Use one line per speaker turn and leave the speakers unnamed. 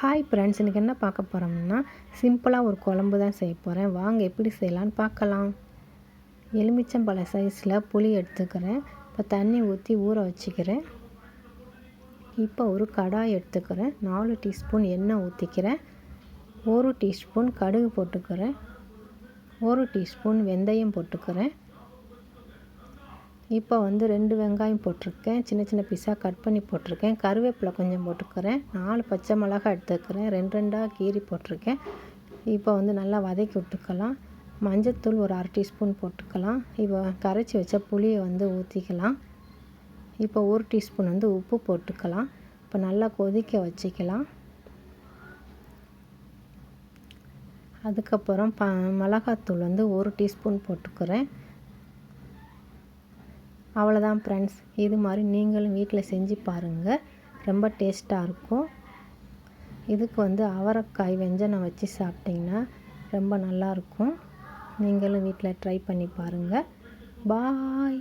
Hi friends இன்றைக்கி என்ன பார்க்க போகிறோம்னா சிம்பிளாக ஒரு குழம்பு தான் செய்ய போகிறேன் வாங்க எப்படி செய்யலான்னு பார்க்கலாம். எலுமிச்சம்பழ சைஸில் புளி எடுத்துக்கிறேன். இப்போ தண்ணி ஊற்றி ஊற வச்சுக்கிறேன். இப்போ ஒரு கடாய் எடுத்துக்கிறேன். நாலு டீஸ்பூன் எண்ணெய் ஊற்றிக்கிறேன் ஒரு டீஸ்பூன் கடுகு போட்டுக்கிறேன். ஒரு டீஸ்பூன் வெந்தயம் போட்டுக்கிறேன். இப்போ வந்து ரெண்டு வெங்காயம் போட்டிருக்கேன். சின்ன சின்ன பீஸாக கட் பண்ணி போட்டிருக்கேன். கருவேப்பிலை கொஞ்சம் போட்டுக்கிறேன். நாலு பச்சை மிளகாய் எடுத்துக்கிறேன். ரெண்டு ரெண்டாக கீரி போட்டிருக்கேன். இப்போ வந்து நல்லா வதக்கி விட்டுக்கலாம். மஞ்சத்தூள் ஒரு அரை டீஸ்பூன் போட்டுக்கலாம். இப்போ கரைச்சி வச்ச புளியை வந்து ஊற்றிக்கலாம் இப்போ ஒரு டீஸ்பூன் வந்து உப்பு போட்டுக்கலாம். இப்போ நல்லா கொதிக்க வச்சுக்கலாம். அதுக்கப்புறம் ப மிளகாத்தூள் வந்து ஒரு டீஸ்பூன் போட்டுக்கிறேன். அவ்வளோதான் ஃப்ரெண்ட்ஸ் இது மாதிரி நீங்களும் வீட்டில் செஞ்சு பாருங்கள் ரொம்ப டேஸ்ட்டாக இருக்கும். இதுக்கு வந்து அவரைக்காய் வெஞ்சனம் வச்சு சாப்பிட்டிங்கன்னா ரொம்ப நல்லாயிருக்கும் நீங்களும் வீட்டில் ட்ரை பண்ணி பாருங்கள் பாய்